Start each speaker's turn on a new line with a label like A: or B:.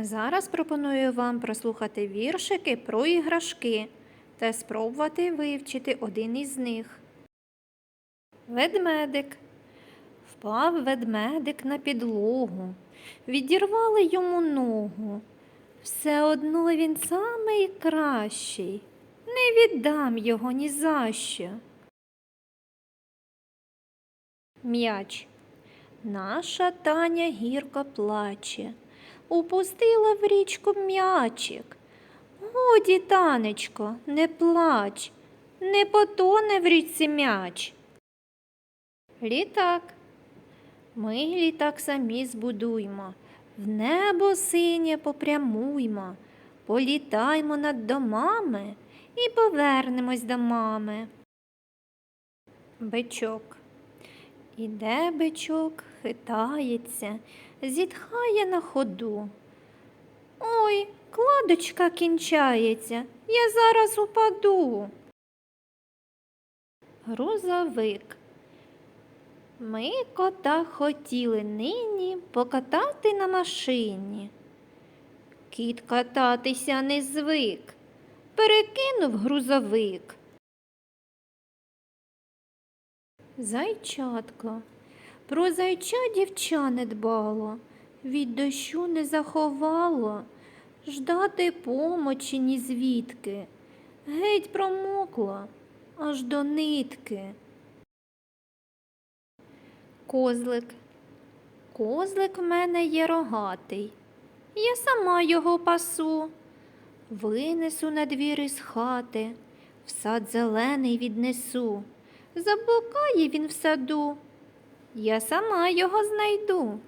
A: А зараз пропоную вам прослухати віршики про іграшки та спробувати вивчити один із них. Ведмедик. Впав ведмедик на підлогу, відірвали йому ногу. Все одно він самий кращий, не віддам його ні за що. М'яч. Наша Таня гірко плаче, упустила в річку м'ячик. Годі, танечко, не плач, не потоне в річці м'яч. Літак. Ми літак самі збудуймо, в небо синє попрямуймо, політаймо над домами і повернемось до мами. Бичок. Іде бичок, хитається, зітхає на ходу. Ой, кладочка кінчається, я зараз упаду. Грузовик. Ми кота хотіли нині покатати на машині. Кіт кататися не звик, перекинув грузовик. Зайчатко. Про зайча дівча не дбало, від дощу не заховало, ждати помочі ні звідки. Геть промокла аж до нитки. Козлик. Козлик в мене є рогатий. Я сама його пасу. Винесу на двір із хати, в сад зелений віднесу. Заблукає він в саду. Я сама його знайду.